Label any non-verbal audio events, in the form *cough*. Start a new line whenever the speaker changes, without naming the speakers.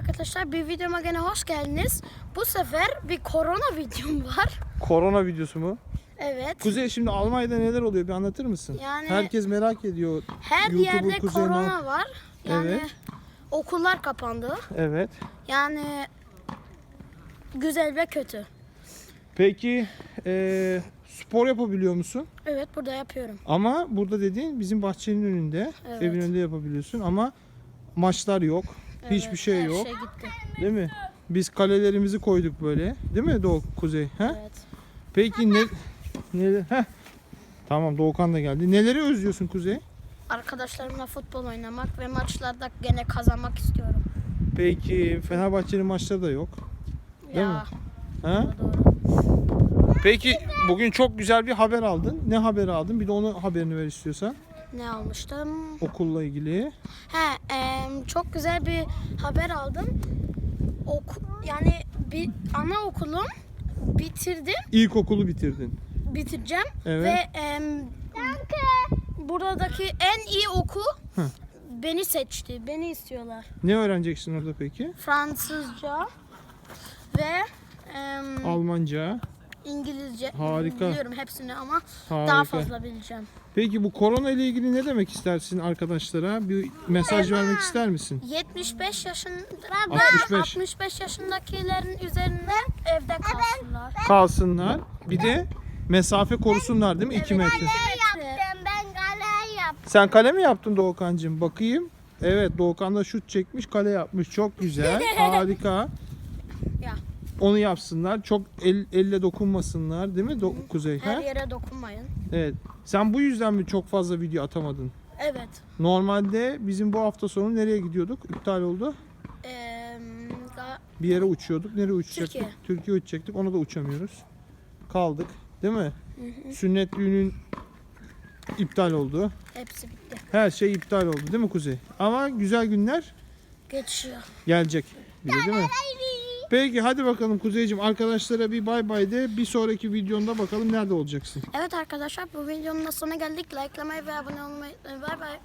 arkadaşlar bir videoma gene hoş geldiniz. Bu sefer bir korona *laughs* videom var.
Korona videosu mu?
Evet.
Kuzey şimdi Almanya'da neler oluyor bir anlatır mısın?
Yani-
Herkes merak ediyor.
Her yerde
Kuzey
korona var. Yani
Evet.
okullar kapandı.
Evet.
Yani güzel ve kötü.
Peki eee, spor yapabiliyor musun?
Evet burada yapıyorum.
Ama burada dediğin bizim bahçenin önünde,
Evet.
evin önünde yapabiliyorsun ama maçlar yok. Hiçbir
Evet,
şey
her
yok.
Şey gitti.
Değil mi? Biz kalelerimizi koyduk böyle. Değil mi Doğu Kuzey? He?
Evet.
Peki ne ne heh. Tamam Doğukan da geldi. Neleri özlüyorsun Kuzey?
Arkadaşlarımla futbol oynamak ve maçlarda gene kazanmak istiyorum.
Peki Fenerbahçe'nin maçları da yok. Değil
ya
mi? Ha?
doğru.
Peki bugün çok güzel bir haber aldın. Ne haberi aldın? Bir de onun haberini ver istiyorsan.
Ne almıştım?
Okulla ilgili.
He, em, çok güzel bir haber aldım. Oku, yani bir anaokulum bitirdim,
İlkokulu bitirdin.
bitireceğim
Evet.
ve em, buradaki en iyi okul beni seçti, beni istiyorlar.
Ne öğreneceksin orada peki?
Fransızca ve em,
Almanca.
İngilizce
Harika.
biliyorum hepsini ama
Harika.
daha fazla bileceğim.
Peki bu korona ile ilgili ne demek istersin arkadaşlara? Bir mesaj vermek ister misin?
75 yaşında
65.
65 yaşındakilerin üzerinde evde kalsınlar.
Kalsınlar. Bir de mesafe korusunlar değil mi? 2 metre.
yaptım ben kale yaptım.
Sen kale mi yaptın Doğukan'cığım? Bakayım. Evet Doğukan da şut çekmiş kale yapmış. Çok güzel. *laughs* Harika. Onu yapsınlar. Çok el, elle dokunmasınlar değil mi Do- Kuzey?
Her
ha?
yere dokunmayın.
Evet. Sen bu yüzden mi çok fazla video atamadın?
Evet.
Normalde bizim bu hafta sonu nereye gidiyorduk? İptal oldu.
Ee, ga-
Bir yere uçuyorduk. Nereye uçacaktık? Türkiye. Uçacaktık. Ona da uçamıyoruz. Kaldık. Değil mi? Sünnet düğünün iptal oldu.
hepsi bitti.
Her şey iptal oldu değil mi Kuzey? Ama güzel günler
Geçiyor.
gelecek. Bir de değil mi? Peki hadi bakalım Kuzeyciğim arkadaşlara bir bay bay de bir sonraki videonda bakalım nerede olacaksın.
Evet arkadaşlar bu videonun da sonuna geldik. Likelamayı ve abone olmayı. Bay bay.